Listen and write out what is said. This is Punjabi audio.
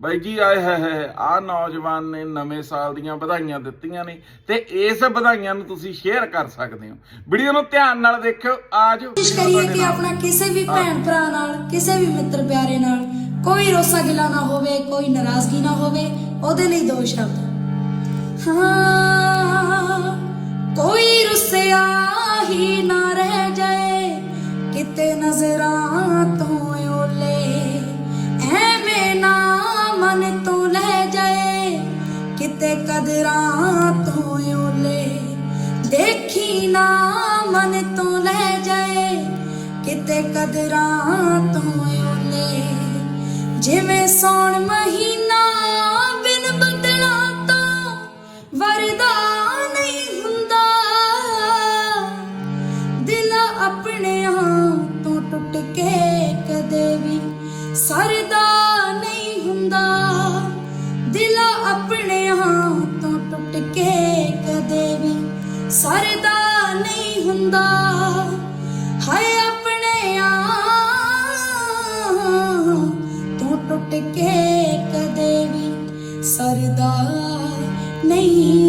ਬਾਈ ਜੀ ਆਏ ਹੈ ਹੈ ਆ ਨੌਜਵਾਨ ਨੇ ਨਵੇਂ ਸਾਲ ਦੀਆਂ ਵਧਾਈਆਂ ਦਿੱਤੀਆਂ ਨੇ ਤੇ ਇਸ ਵਧਾਈਆਂ ਨੂੰ ਤੁਸੀਂ ਸ਼ੇਅਰ ਕਰ ਸਕਦੇ ਹੋ। ਵੀਡੀਓ ਨੂੰ ਧਿਆਨ ਨਾਲ ਦੇਖਿਓ ਆਜੋ ਕੋਸ਼ਿਸ਼ ਕਰੀਏ ਕਿ ਆਪਣਾ ਕਿਸੇ ਵੀ ਭੈਣ ਭਰਾ ਨਾਲ ਕਿਸੇ ਵੀ ਮਿੱਤਰ ਪਿਆਰੇ ਨਾਲ ਕੋਈ ਰੋਸਾ ਗਿਲਾ ਨਾ ਹੋਵੇ ਕੋਈ ਨਾਰਾਜ਼ਗੀ ਨਾ ਹੋਵੇ ਉਹਦੇ ਲਈ ਦੋ ਸ਼ਬਦ। ਹਾਂ ਕੋਈ ਰੁੱਸਿਆ ਹੀ ਨਾ ਰਹਿ ਜਾਏ ਕਿਤੇ ਨਜ਼ਰਾਂ ਤੋਂ ਮਨ ਤੋਂ ਲੈ ਜਾਏ। ਕਿਤੇ ਕਦਰਾਂ ਤੋਂ ਓਲੇ। ਦੇਖੀ ਨਾ ਮਨ ਤੋਂ ਲੈ ਜਾਏ। ਕਿਤੇ ਕਦਰਾਂ ਤੋਂ ਓਲੇ। ਜਿਵੇਂ ਸੌਣ ਮਹੀ ਆਪਣਿਆਂ ਤੋਂ ਟੁੱਟ ਕੇ ਕਦੇ ਵੀ ਸਰਦਾ ਨਹੀਂ ਹੁੰਦਾ। ਹਾਏ ਆ ਤੋਂ ਟੁੱਟ ਕੇ ਕਦੇ ਵੀ ਸਰਦਾ ਨਹੀਂ